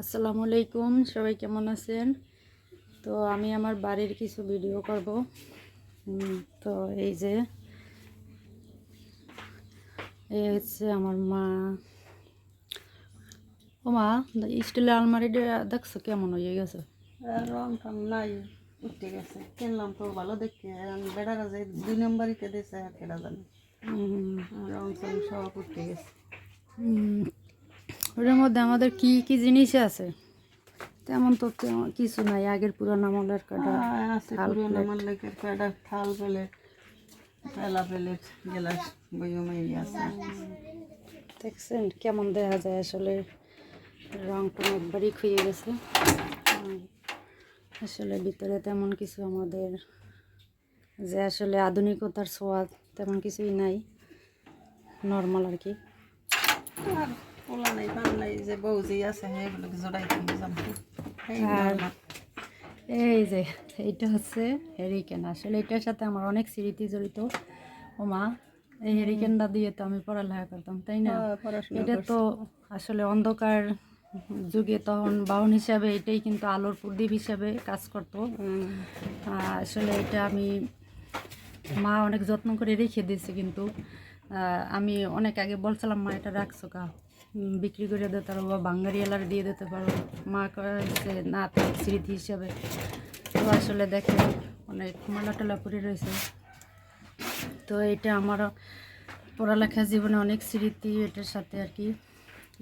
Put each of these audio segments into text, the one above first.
আসসালামু আলাইকুম সবাই কেমন আছেন? তো আমি আমার বাড়ির কিছু ভিডিও করব। তো এই যে এই হচ্ছে আমার মা। ও মা স্টিলের আলমারিটা দেখছ কেমন হয়ে গেছে? রং টং নাই উঠতে গেছে। কিনলাম তো ভালো দেখে আমি বেড়ারা যে দুই নম্বরিতে দিয়েছে আর কেটা জানি। রং টং সব উঠতে গেছে। ওটার মধ্যে আমাদের কি কি জিনিস আছে? তেমন তো কিছু নাই আগের পুরানো আমলের কাটা থাল পুরোনো। মাল্লিকের প্যাডা থাল প্লেট পেলা প্লেট গেলাস বইমে আছে। দেখছেন কেমন দেখা যায় আসলে রং টং একবারই খুঁয়ে গেছে। আসলে ভিতরে তেমন কিছু আমাদের যে আসলে আধুনিকতার ছোঁয়া তেমন কিছুই নাই নর্মাল আর কি। আর পোলা নাই পান নাই যে আছে সেগুলোকে জোড়াই যাম এই যে এইটা হচ্ছে হেরিকেন আসলে এটার সাথে আমার অনেক স্মৃতি জড়িত। ও মা এই হেরিকেনটা দিয়ে তো আমি পড়ালেখা করতাম তাই না? হ্যাঁ, এটা তো আসলে অন্ধকার যুগে তখন বাউন হিসাবে এটাই কিন্তু আলোর প্রদীপ হিসাবে কাজ করতো। আসলে এটা আমি মা অনেক যত্ন করে রেখে দিয়েছে কিন্তু আমি অনেক আগে বলছিলাম মা এটা রাখছো কা বিক্রি করে দিতে পারো বা বাঙ্গারি এলার দিয়ে দিতে পারো। মা কয়েছে না স্মৃতি হিসাবে। তো আসলে দেখে অনেক মালা টালা পরে রয়েছে। তো এটা আমার পড়ালেখা জীবনে অনেক স্মৃতি, এটার সাথে আর কি,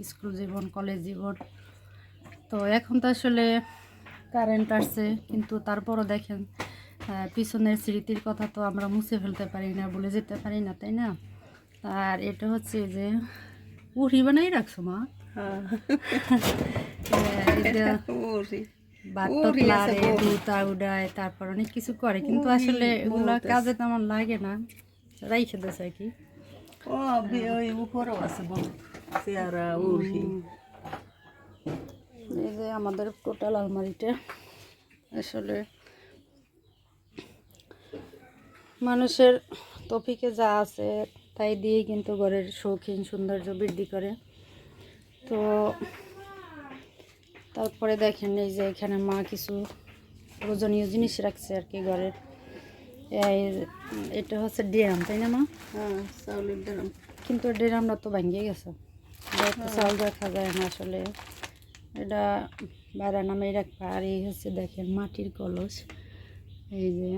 স্কুল জীবন, কলেজ জীবন। তো এখন তো আসলে কারেন্ট আসছে, কিন্তু তারপরও দেখেন পিছনের স্মৃতির কথা তো আমরা মুছে ফেলতে পারি না বলে যেতে পারি না, তাই না? আর এটা হচ্ছে যে প্লারে বহুত। দুতা উড়ায় তারপর অনেক কিছু করে কিন্তু আসলে এগুলো। কাজে তেমন লাগে না রাইখে দিয়েছে আর কি ও ওই উপরেও আছে চেয়ারা উড়ি এই যে আমাদের টোটাল আলমারিটা আসলে মানুষের তফিকে যা আছে তাই দিয়েই কিন্তু ঘরের শৌখিন সৌন্দর্য বৃদ্ধি করে। তো তারপরে দেখেন এই যে এখানে মা কিছু প্রয়োজনীয় জিনিস রাখছে আর কি ঘরের। এটা হচ্ছে ড্রাম তাই না মা? হ্যাঁ চাউলের ড্রাম। কিন্তু ড্রামটা তো ভাঙিয়ে গেছে। চাউল তো চাল রাখা যায় না আসলে। এটা বাইরে নামে রাখবা। আর এই হচ্ছে দেখেন মাটির কলস। এই যে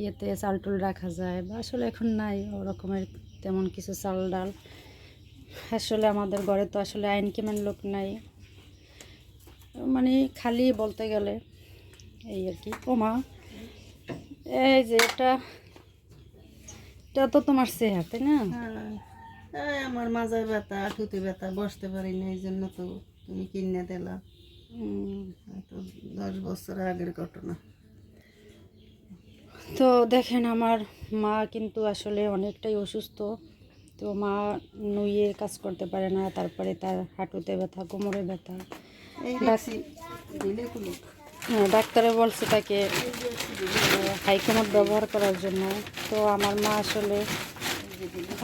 ইয়েতে চাল টুল রাখা যায় বা আসলে এখন নাই ওরকমের তেমন কিছু চাল ডাল আসলে আমাদের ঘরে তো আসলে আইন কেমন লোক নাই। মানে খালি বলতে গেলে এই আর কি ও মা এই যে এটা এটা তো তোমার চেহারা তাই না? হ্যাঁ আমার মাজায় ব্যথা ঠুতে ব্যথা বসতে পারি না এই জন্য তো তুমি কিনে দিলা। তো দশ বছর আগের ঘটনা। তো দেখেন আমার মা কিন্তু আসলে অনেকটাই অসুস্থ। তো মা নুয়ে কাজ করতে পারে না তারপরে তার হাঁটুতে ব্যথা কোমরে ব্যথা। হ্যাঁ, ডাক্তারে বলছে তাকে হাইকমোড ব্যবহার করার জন্য। তো আমার মা আসলে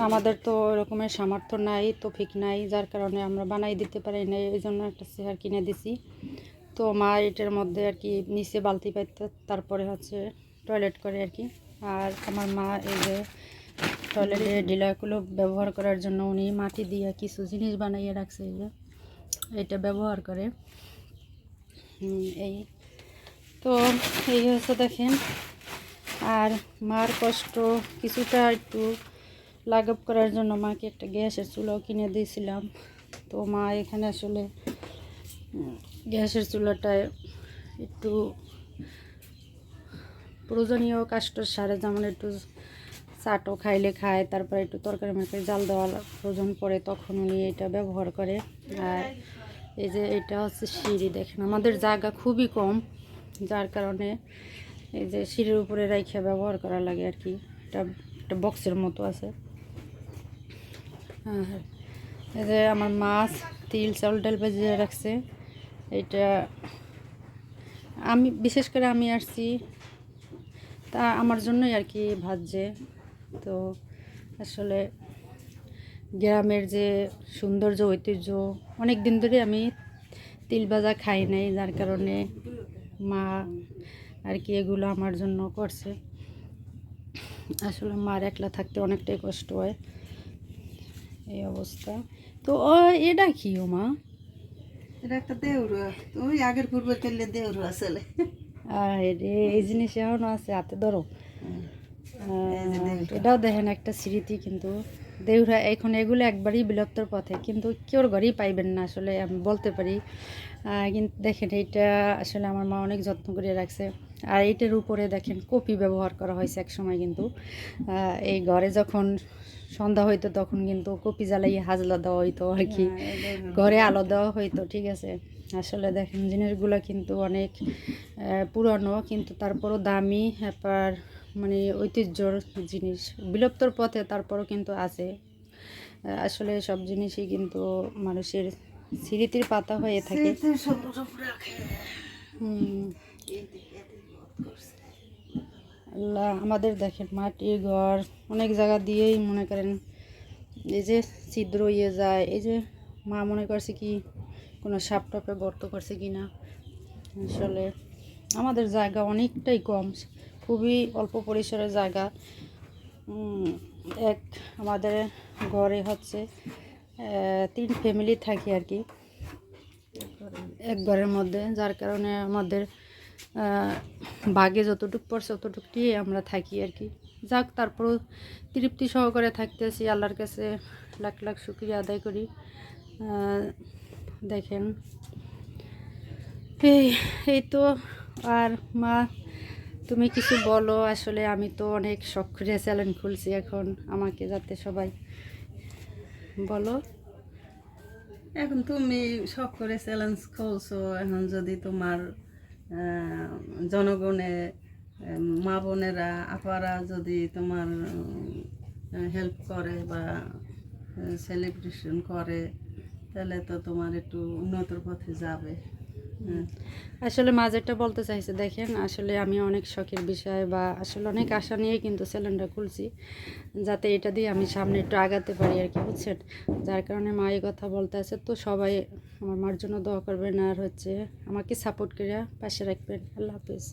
আমাদের তো ওরকমের সামর্থ্য নাই তফিক নাই যার কারণে আমরা বানাই দিতে পারি না এই জন্য একটা চেয়ার কিনে দিছি। তো মা এটার মধ্যে আর কি নিচে বালতি পাইতে তারপরে হচ্ছে টয়লেট করে আর কি। আর আমার মা এই যে টয়লেটে ডিলারগুলো ব্যবহার করার জন্য উনি মাটি দিয়ে কিছু জিনিস বানাইয়ে রাখছে এই যে, এটা ব্যবহার করে। এই। তো এই হচ্ছে দেখেন। আর মার কষ্ট কিছুটা একটু লাঘব করার জন্য মাকে একটা গ্যাসের চুলাও কিনে দিয়েছিলাম। তো মা এখানে আসলে গ্যাসের চুলাটায় একটু প্রয়োজনীয় কাজটার সারে যেমন একটু চাটও খাইলে খায়, তারপরে একটু তরকারি মারকারি জাল দেওয়ার প্রয়োজন পড়ে তখন উনি এটা ব্যবহার করে। আর এই যে এটা হচ্ছে সিঁড়ি, দেখেন আমাদের জায়গা খুবই কম, যার কারণে এই যে সিঁড়ির উপরে রাইখা ব্যবহার করা লাগে আর কি। এটা একটা বক্সের মতো আছে। আর এই যে আমার মাছ তিল চাউল ডাল ভেজে রাখছে। এটা আমি, বিশেষ করে আমি আসছি তা আমার জন্যই আর কি ভাজছে। তো আসলে গ্রামের যে সৌন্দর্য, ঐতিহ্য অনেক দিন ধরে আমি তিল ভাজা খাই নাই, যার কারণে মা আর কি এগুলো আমার জন্য করছে। আসলে মার একলা থাকতে অনেকটাই কষ্ট হয়। এই অবস্থা। তো এটা কি ও মা? এটা একটা দেউরু, ওই আগের পূর্বে তেলে দেউরু আসলে। এই জিনিস এখনও আছে হাতে ধরো। এটাও দেখেন একটা স্মৃতি কিন্তু। দেউরা এখন এগুলো একবারই বিলুপ্তর পথে কিন্তু কেউর ঘরেই পাইবেন না আসলে আমি বলতে পারি। কিন্তু দেখেন এইটা আসলে আমার মা অনেক যত্ন করে রাখছে। আর এইটার উপরে দেখেন কপি ব্যবহার করা হয়েছে এক সময় কিন্তু। এই ঘরে যখন সন্ধ্যা হইতো তখন কিন্তু কপি জ্বালাইয়ে হাজলা দেওয়া হইতো আর কি। হ্যাঁ। ঘরে আলো দেওয়া হইতো ঠিক আছে। আসলে দেখেন জিনিসগুলো কিন্তু অনেক পুরনো কিন্তু তারপরও দামি ব্যাপার ঐতিহ্যর জিনিস। বিলুপ্তর পথে তারপরও কিন্তু আছে। আসলে সব জিনিসই কিন্তু মানুষের স্মৃতির পাতা হয়ে থাকে। আল্লাহ আমাদের দেখেন মাটির ঘর অনেক জায়গা দিয়েই মনে করেন এই যে ছিদ্র ইয়ে যায় এই যে মা মনে করছে কি কোনো সাপ টাপে গর্ত করছে কি না আসলে আমাদের জায়গা অনেকটাই কম। খুবই অল্প পরিসরের জায়গা। এক আমাদের ঘরে হচ্ছে তিন ফ্যামিলি থাকি আর কি। এক ঘরের মধ্যে, যার কারণে আমাদের বাগে যতটুক পড়ছে ততটুকটি আমরা থাকি আর কি। যাক, তারপরও তৃপ্তি সহকারে থাকতেছি, আল্লাহর কাছে লাখ লাখ শুক্রিয়া আদায় করি। দেখেন। এই এই তো, আর মা তুমি কিছু বলো, আসলে আমি তো অনেক সক্রিয় করে চ্যালেঞ্জ খুলছি এখন, আমাকে যাতে সবাই বলো এখন তুমি শখ করে চ্যালেঞ্জ করছ এখন যদি তোমার জনগণে মা বোনেরা, আপারা যদি তোমার হেল্প করে বা সেলিব্রেশন করে, তাহলে তো তোমার একটু উন্নতর পথে যাবে। আসলে মাঝেরটা বলতে চাইছে, দেখেন, আসলে আমি অনেক শখের বিষয় বা আসলে অনেক আশা নিয়ে কিন্তু সিলিন্ডার খুলছি, যাতে এটা দিয়ে আমি সামনে একটু আগাতে পারি আর কি, বুঝছেন? যার কারণে মা এই কথা বলতে আছে, তো সবাই আমার মার জন্য দোয়া করবেন আর হচ্ছে আমাকে সাপোর্ট করে পাশে রাখবেন। আল্লাহ হাফিজ।